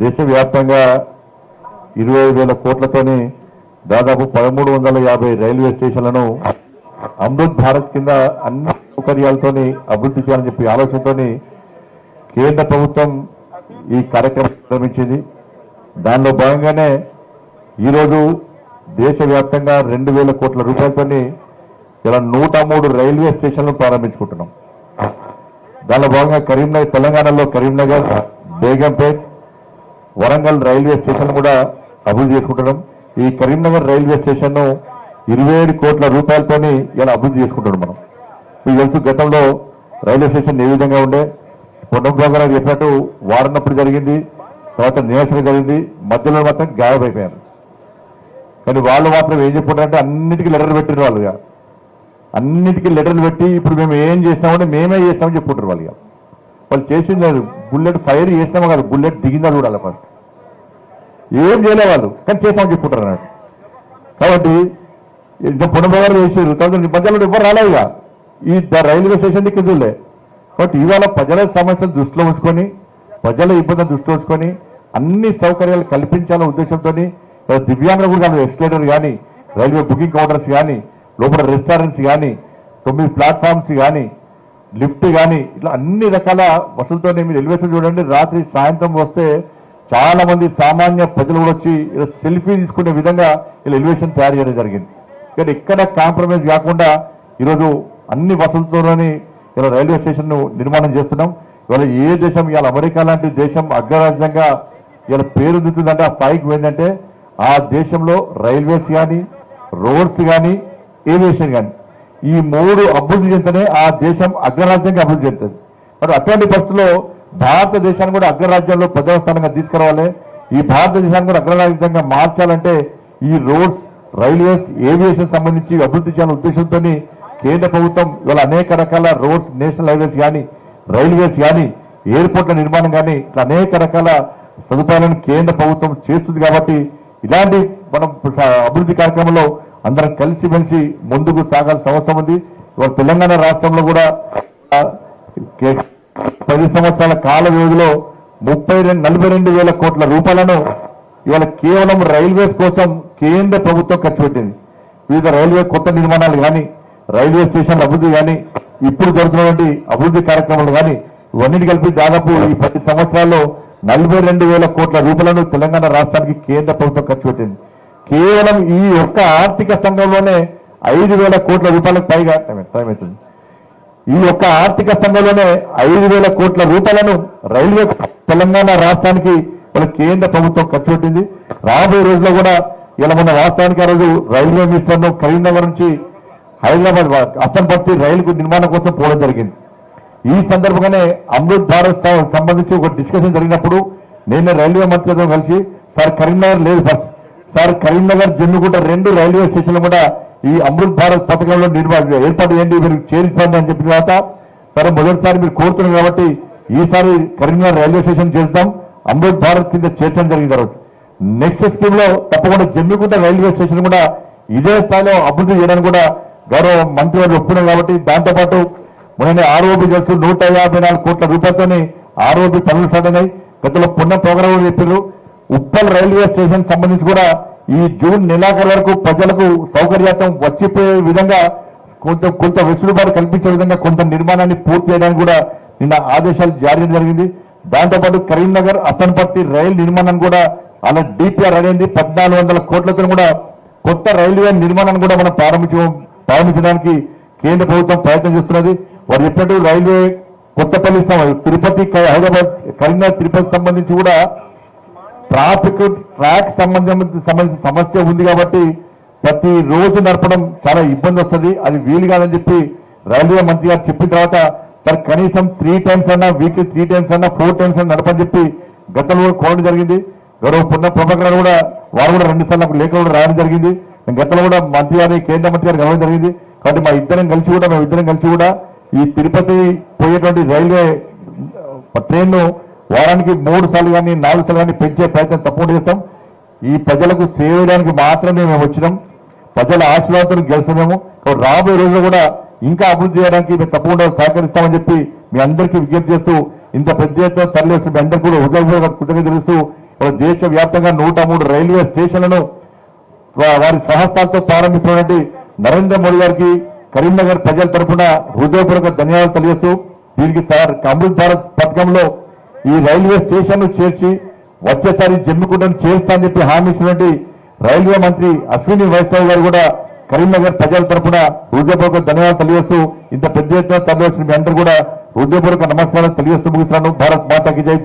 దేశవ్యాప్తంగా ఇరవై వేల కోట్లతోని దాదాపు పదమూడు వందల యాభై రైల్వే స్టేషన్లను అమృత్ భారత్ కింద అన్ని సౌకర్యాలతోని అభివృద్ధి చేయాలని చెప్పి ఆలోచనతోని కేంద్ర ప్రభుత్వం ఈ కార్యక్రమం ప్రారంభించింది. దానిలో భాగంగానే ఈరోజు దేశవ్యాప్తంగా రెండు వేల కోట్ల రూపాయలతోని ఇలా నూట మూడు రైల్వే స్టేషన్లు ప్రారంభించుకుంటున్నాం. దానిలో భాగంగా కరీంనగర్ తెలంగాణలో కరీంనగర్ బేగంపేట్ వరంగల్ రైల్వే స్టేషన్ కూడా అభివృద్ధి చేసుకుంటున్నాం. ఈ కరీంనగర్ రైల్వే స్టేషన్ను ఇరవై ఏడు కోట్ల రూపాయలతోని ఇలా అభివృద్ధి చేసుకుంటున్నాం మనం. మీకు తెలుసు గతంలో రైల్వే స్టేషన్ ఏ విధంగా ఉండే? పొన్నంబాబు గారు చెప్పినట్టు వాడినప్పుడు జరిగింది తర్వాత నిరాశన జరిగింది మధ్యలో మాత్రం గాయమైపోయారు కానీ వాళ్ళు మాత్రం ఏం చెప్పుకుంటారంటే అన్నిటికీ లెటర్ పెట్టిన వాళ్ళుగా అన్నిటికీ లెటర్లు పెట్టి ఇప్పుడు మేము ఏం చేస్తామంటే మేమే చేస్తామని చెప్పుకుంటారు వాళ్ళు ఇక. వాళ్ళు చేసింది బుల్లెట్ ఫైర్ చేసినామో కాదు బుల్లెట్ దిగిందా చూడాలి ఫస్ట్. ఏం చేయలేవాళ్ళు. కానీ చేస్తామని చెప్పుకుంటారు అన్నట్టు కాబట్టి పొడబారు చేసారు తర్వాత నిబంధనలు ఎవరు రాలేదు ఇక. ఈ రైల్వే స్టేషన్ కిందలే కాబట్టి ఇవాళ ప్రజల సమస్యను దృష్టిలో ఉంచుకొని ప్రజల ఇబ్బందులు దృష్టిలో ఉంచుకొని అన్ని సౌకర్యాలు కల్పించాలనే ఉద్దేశంతో దివ్యాంగులు కూడా ఎస్కలేటర్ కానీ రైల్వే బుకింగ్ కౌంటర్స్ కానీ లోపల రెస్టారెంట్స్ కానీ తొమ్మిది ప్లాట్ఫామ్స్ కానీ లిఫ్ట్ కానీ ఇట్లా అన్ని రకాల వసతులతో మీరు ఎలివేషన్ చూడండి. రాత్రి సాయంత్రం వస్తే చాలా మంది సామాన్య ప్రజలు కూడా వచ్చి ఇలా సెల్ఫీ తీసుకునే విధంగా ఇలా ఎలివేషన్ తయారు చేయడం జరిగింది. కానీ ఎక్కడ కాంప్రమైజ్ కాకుండా ఈరోజు అన్ని వసతులతోనే ఇలా రైల్వే స్టేషన్ను నిర్మాణం చేస్తున్నాం. ఇవాళ ఏ దేశం ఇవాళ అమెరికా లాంటి దేశం అగ్రరాజ్యంగా ఇలా పేరుదిద్దుందంటే ఆ స్థాయికి ఏంటంటే ఆ దేశంలో రైల్వేస్ కానీ రోడ్స్ కానీ ఏవియేషన్ కానీ ఈ మూడు అభివృద్ధి చెందితేనే ఆ దేశం అగ్రరాజ్యంగా అభివృద్ధి చెందుతుంది. మరి అటువంటి పరిస్థితుల్లో భారతదేశాన్ని కూడా అగ్రరాజ్యంలో ప్రజా స్థానంగా తీసుకురావాలి. ఈ భారతదేశాన్ని కూడా అగ్రరాజ్యంగా మార్చాలంటే ఈ రోడ్స్ రైల్వేస్ ఏవియేషన్ సంబంధించి అభివృద్ధి చేయాలని ఉద్దేశంతో కేంద్ర ప్రభుత్వం ఇవాళ అనేక రకాల రోడ్స్ నేషనల్ హైవేస్ కానీ రైల్వేస్ కానీ ఎయిర్పోర్ట్ల నిర్మాణం కానీ అనేక రకాల సదుపాయాలను కేంద్ర ప్రభుత్వం చేస్తుంది కాబట్టి ఇలాంటి మనం అభివృద్ధి కార్యక్రమంలో అందరం కలిసి మెలిసి ముందుకు సాగాల్సిన అవసరం ఉంది. ఇవాళ తెలంగాణ రాష్ట్రంలో కూడా పది సంవత్సరాల కాల వ్యవధిలో ముప్పై రెండు నలభై రెండు వేల కోట్ల రూపాయలను ఇవాళ కేవలం రైల్వేస్ కోసం కేంద్ర ప్రభుత్వం ఖర్చు పెట్టింది. వివిధ రైల్వే కొత్త నిర్మాణాలు కానీ రైల్వే స్టేషన్ల అభివృద్ధి కానీ ఇప్పుడు జరుగుతున్నటువంటి అభివృద్ధి కార్యక్రమాలు కానీ ఇవన్నీ కలిపి దాదాపు ఈ పది సంవత్సరాల్లో నలభై రెండు వేల కోట్ల రూపాయలను తెలంగాణ రాష్ట్రానికి కేంద్ర ప్రభుత్వం ఖర్చు పెట్టింది. కేవలం ఈ ఒక్క ఆర్థిక సంఘంలోనే ఐదు వేల కోట్ల రూపాయలకు పైగా టైం అవుతుంది. ఈ యొక్క ఆర్థిక సంఘంలోనే ఐదు వేల కోట్ల రూపాయలను రైల్వే తెలంగాణ రాష్ట్రానికి మన కేంద్ర ప్రభుత్వం ఖర్చు పెట్టింది. రాబోయే రోజుల్లో కూడా ఇలా మన రాష్ట్రానికి ఆ రోజు రైల్వే మినిస్టర్ కరీంనగర్ నుంచి హైదరాబాద్ అసంపర్తి రైలు నిర్మాణం కోసం పోవడం జరిగింది. ఈ సందర్భంగానే అమృత్ భారత్ సంబంధించి ఒక డిస్కషన్ జరిగినప్పుడు నేను రైల్వే మంత్రితో కలిసి సార్ కరీంనగర్ లేదు సార్. సార్ కరీంనగర్ జమ్మిగుంట రెండు రైల్వే స్టేషన్లు కూడా ఈ అమృత్ భారత్ పథకంలో నిర్మాణ ఏర్పాటు చేయండి మీరు చేరిపోండి అని చెప్పిన తర్వాత సరే మొదటిసారి మీరు కోరుతున్నారు కాబట్టి ఈసారి కరీంనగర్ రైల్వే స్టేషన్ చేద్దాం అమృత్ భారత్ కింద చేర్చడం జరిగిన తర్వాత. నెక్స్ట్ స్కీమ్లో తప్పకుండా జమ్మికుంట రైల్వే స్టేషన్ కూడా ఇదే స్థాయిలో అభివృద్ధి చేయడానికి కూడా గౌరవ మంత్రి వారు ఒప్పుకున్నారు కాబట్టి దాంతోపాటు మొన్న ఆర్ఓబి కలిసి నూట యాభై నాలుగు కోట్ల రూపాయలతోని ఆర్ఓబి పనులు సాధనాయి గతంలో పున్న ప్రోగ్రాం చెప్పారు. ఉప్పల్ రైల్వే స్టేషన్ సంబంధించి కూడా ఈ జూన్ నెలాఖరు వరకు ప్రజలకు సౌకర్యార్థం వచ్చిపోయే విధంగా కొంత కొంత వెసులుబాటు కల్పించే విధంగా కొంత నిర్మాణాన్ని పూర్తి చేయడానికి కూడా నిన్న ఆదేశాలు జారీ చేయడం జరిగింది. దాంతోపాటు కరీంనగర్ అసన్పట్టి రైలు నిర్మాణం కూడా అలా డిపిఆర్ అనేది పద్నాలుగు వందల కోట్లతో కూడా కొత్త రైల్వే నిర్మాణాన్ని కూడా మనం ప్రారంభించ ప్రారంభించడానికి కేంద్ర ప్రభుత్వం ప్రయత్నం చేస్తున్నది. వారు చెప్పినట్టు రైల్వే కొత్తపల్లి తిరుపతి హైదరాబాద్ కరీంనగర్ తిరుపతి సంబంధించి కూడా ట్రాఫిక్ ట్రాక్ సంబంధం సంబంధించిన సమస్య ఉంది కాబట్టి ప్రతి రోజు నడపడం చాలా ఇబ్బంది వస్తుంది. అది వీలు కాదని చెప్పి రైల్వే మంత్రి గారు చెప్పిన తర్వాత సార్ కనీసం త్రీ టైమ్స్ అన్నా వీక్లీ త్రీ టైమ్స్ అన్నా ఫోర్ టైమ్స్ అన్నా నడపని చెప్పి గతంలో కూడా కోరడం జరిగింది. గౌరవ పున్న ప్రభాకర్ కూడా వారు కూడా రెండు సార్లు నాకు లేఖ కూడా రాయడం జరిగింది. గతంలో కూడా మంత్రి గారిని కేంద్ర మంత్రి గారు కలవడం జరిగింది. కాబట్టి మా ఇద్దరం కలిసి కూడా మేము ఇద్దరం కలిసి కూడా ఈ తిరుపతి పోయేటువంటి రైల్వే ట్రైన్ను వారానికి మూడు సార్లు కానీ నాలుగు సార్లు కానీ పెంచే ప్రయత్నం తప్పకుండా చేస్తాం. ఈ ప్రజలకు సేవ చేయడానికి మాత్రమే మేము వచ్చినాం. ప్రజల ఆశీర్వాదాలు గెలిచినాము రాబోయే రోజులు కూడా ఇంకా అభివృద్ధి చేయడానికి మేము తప్పకుండా సహకరిస్తామని చెప్పి మీ అందరికీ విజ్ఞప్తి చేస్తూ ఇంత పెద్ద ఎత్తున తరలిస్తూ మీ అందరికీ కూడా హృదయపూర్వక కృతజ్ఞత తెలుస్తూ దేశ వ్యాప్తంగా నూట మూడు రైల్వే స్టేషన్లను వారి సహస్తాలతో ప్రారంభించినటువంటి నరేంద్ర మోడీ గారికి కరీంనగర్ ప్రజల తరఫున హృదయపూర్వక ధన్యవాదాలు తెలియజేస్తూ దీనికి సార్ అమృత్ భారత్ పథకంలో ఈ రైల్వే స్టేషన్ చేర్చి వచ్చేసారి జమ్మికుంటను చేరుస్తా చెప్పి హామీ ఇచ్చినటువంటి రైల్వే మంత్రి అశ్విని వైష్ణవ్ గారు కూడా కరీంనగర్ ప్రజల తరఫున హృదయపూర్వక ధన్యవాదాలు తెలియజేస్తూ ఇంత పెద్ద ఎత్తున తరలి వచ్చిన మీ అందరూ కూడా హృదయపూర్వక నమస్కారం తెలియజేస్తూ ముగిస్తున్నాను. భారత్ మాతాకి జై.